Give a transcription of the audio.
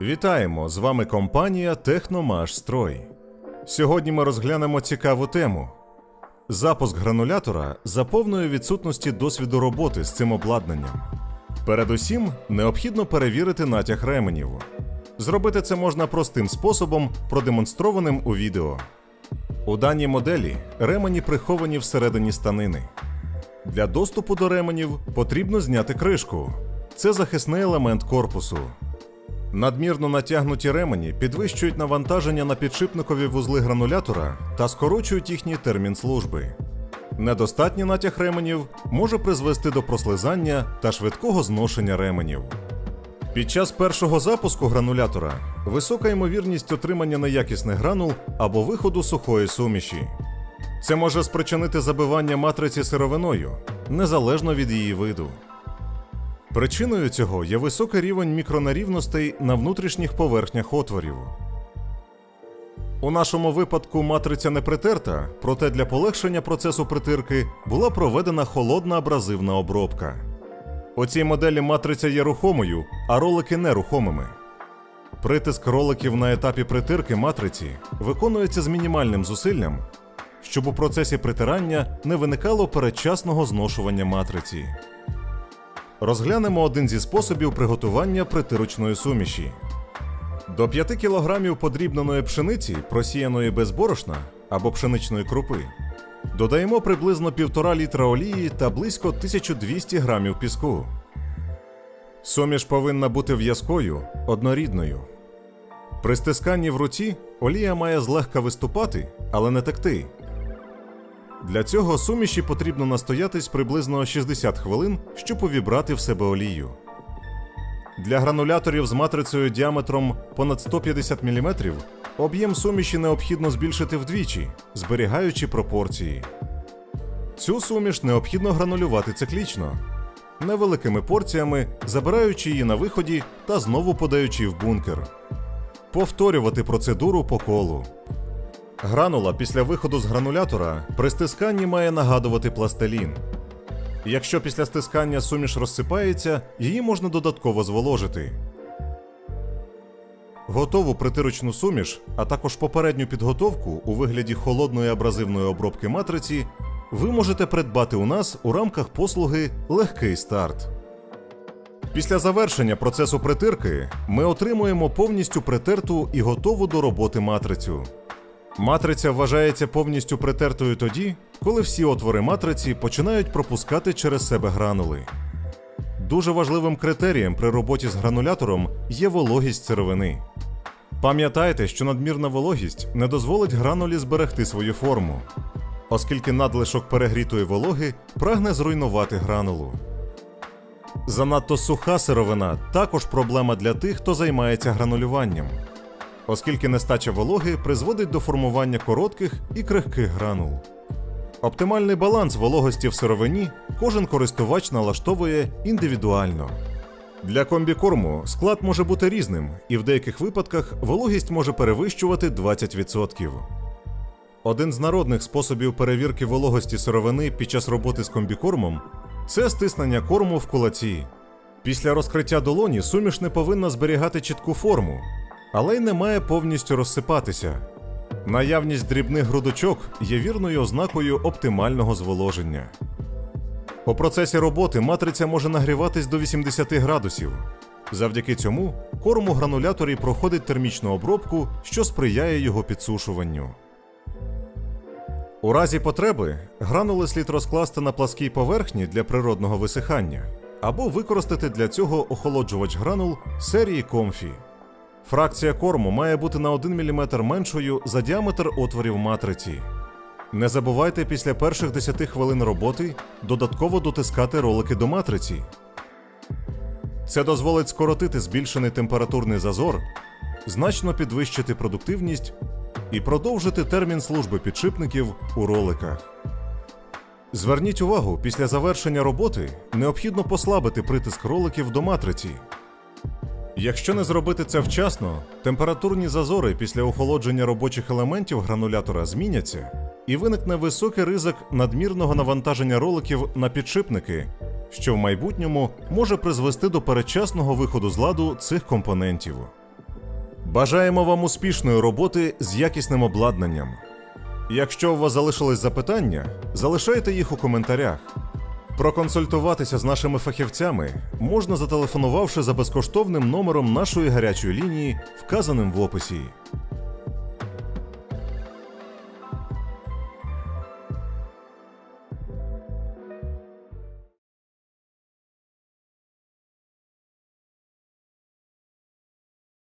Вітаємо! З вами компанія Техномаш-Строй. Сьогодні ми розглянемо цікаву тему: запуск гранулятора за повної відсутності досвіду роботи з цим обладнанням. Передусім, необхідно перевірити натяг ременів. Зробити це можна простим способом, продемонстрованим у відео. У даній моделі ремені приховані всередині станини. Для доступу до ременів потрібно зняти кришку. Це захисний елемент корпусу. Надмірно натягнуті ремені підвищують навантаження на підшипникові вузли гранулятора та скорочують їхній термін служби. Недостатній натяг ременів може призвести до прослизання та швидкого зношення ременів. Під час першого запуску гранулятора висока ймовірність отримання неякісних гранул або виходу сухої суміші. Це може спричинити забивання матриці сировиною, незалежно від її виду. Причиною цього є високий рівень мікронерівностей на внутрішніх поверхнях отворів. У нашому випадку матриця не притерта, проте для полегшення процесу притирки була проведена холодна абразивна обробка. У цій моделі матриця є рухомою, а ролики нерухомими. Притиск роликів на етапі притирки матриці виконується з мінімальним зусиллям, щоб у процесі притирання не виникало передчасного зношування матриці. Розглянемо один зі способів приготування притирочної суміші. До 5 кг подрібненої пшениці, просіяної без борошна або пшеничної крупи, додаємо приблизно 1,5 літра олії та близько 1200 г піску. Суміш повинна бути в'язкою, однорідною. При стисканні в руці олія має злегка виступати, але не текти. Для цього суміші потрібно настоятись приблизно 60 хвилин, щоб увібрати в себе олію. Для грануляторів з матрицею діаметром понад 150 мм об'єм суміші необхідно збільшити вдвічі, зберігаючи пропорції. Цю суміш необхідно гранулювати циклічно, невеликими порціями, забираючи її на виході та знову подаючи в бункер. Повторювати процедуру по колу. Гранула після виходу з гранулятора при стисканні має нагадувати пластилін. Якщо після стискання суміш розсипається, її можна додатково зволожити. Готову притирочну суміш, а також попередню підготовку у вигляді холодної абразивної обробки матриці ви можете придбати у нас у рамках послуги Легкий старт. Після завершення процесу притирки ми отримуємо повністю притерту і готову до роботи матрицю. Матриця вважається повністю притертою тоді, коли всі отвори матриці починають пропускати через себе гранули. Дуже важливим критерієм при роботі з гранулятором є вологість сировини. Пам'ятайте, що надмірна вологість не дозволить гранулі зберегти свою форму, оскільки надлишок перегрітої вологи прагне зруйнувати гранулу. Занадто суха сировина також проблема для тих, хто займається гранулюванням оскільки нестача вологи призводить до формування коротких і крихких гранул. Оптимальний баланс вологості в сировині кожен користувач налаштовує індивідуально. Для комбікорму склад може бути різним, і в деяких випадках вологість може перевищувати 20%. Один з народних способів перевірки вологості сировини під час роботи з комбікормом це стиснення корму в кулаці. Після розкриття долоні суміш не повинна зберігати чітку форму, але й не має повністю розсипатися. Наявність дрібних грудочок є вірною ознакою оптимального зволоження. У процесі роботи матриця може нагріватись до 80 градусів. Завдяки цьому корм у грануляторі проходить термічну обробку, що сприяє його підсушуванню. У разі потреби гранули слід розкласти на пласкій поверхні для природного висихання або використати для цього охолоджувач гранул серії Comfy. Фракція корму має бути на 1 мм меншою за діаметр отворів матриці. Не забувайте після перших 10 хвилин роботи додатково дотискати ролики до матриці. Це дозволить скоротити збільшений температурний зазор, значно підвищити продуктивність і продовжити термін служби підшипників у роликах. Зверніть увагу, після завершення роботи необхідно послабити притиск роликів до матриці. Якщо не зробити це вчасно, температурні зазори після охолодження робочих елементів гранулятора зміняться, і виникне високий ризик надмірного навантаження роликів на підшипники, що в майбутньому може призвести до передчасного виходу з ладу цих компонентів. Бажаємо вам успішної роботи з якісним обладнанням. Якщо у вас залишились запитання, залишайте їх у коментарях. Проконсультуватися з нашими фахівцями можна зателефонувавши за безкоштовним номером нашої гарячої лінії, вказаним в описі.